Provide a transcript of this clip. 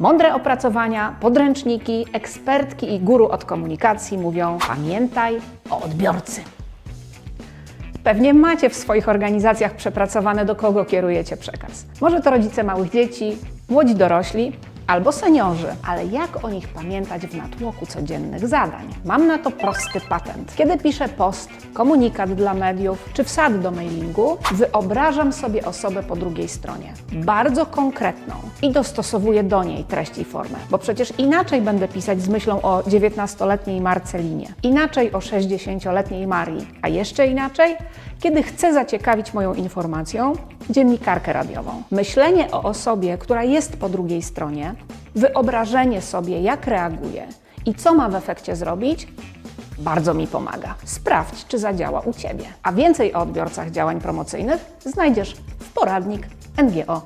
Mądre opracowania, podręczniki, ekspertki i guru od komunikacji mówią: pamiętaj o odbiorcy. Pewnie macie w swoich organizacjach przepracowane, do kogo kierujecie przekaz. Może to rodzice małych dzieci, młodzi dorośli albo seniorzy, ale jak o nich pamiętać w natłoku codziennych zadań? Mam na to prosty patent. Kiedy piszę post, komunikat dla mediów czy wsad do mailingu, wyobrażam sobie osobę po drugiej stronie. Bardzo konkretną i dostosowuję do niej treść i formę, bo przecież inaczej będę pisać z myślą o 19-letniej Marcelinie, inaczej o 60-letniej Marii, a jeszcze inaczej, kiedy chcę zaciekawić moją informacją dziennikarkę radiową. Myślenie o osobie, która jest po drugiej stronie, wyobrażenie sobie, jak reaguje i co ma w efekcie zrobić, bardzo mi pomaga. Sprawdź, czy zadziała u Ciebie. A więcej o odbiorcach działań promocyjnych znajdziesz w poradnik NGO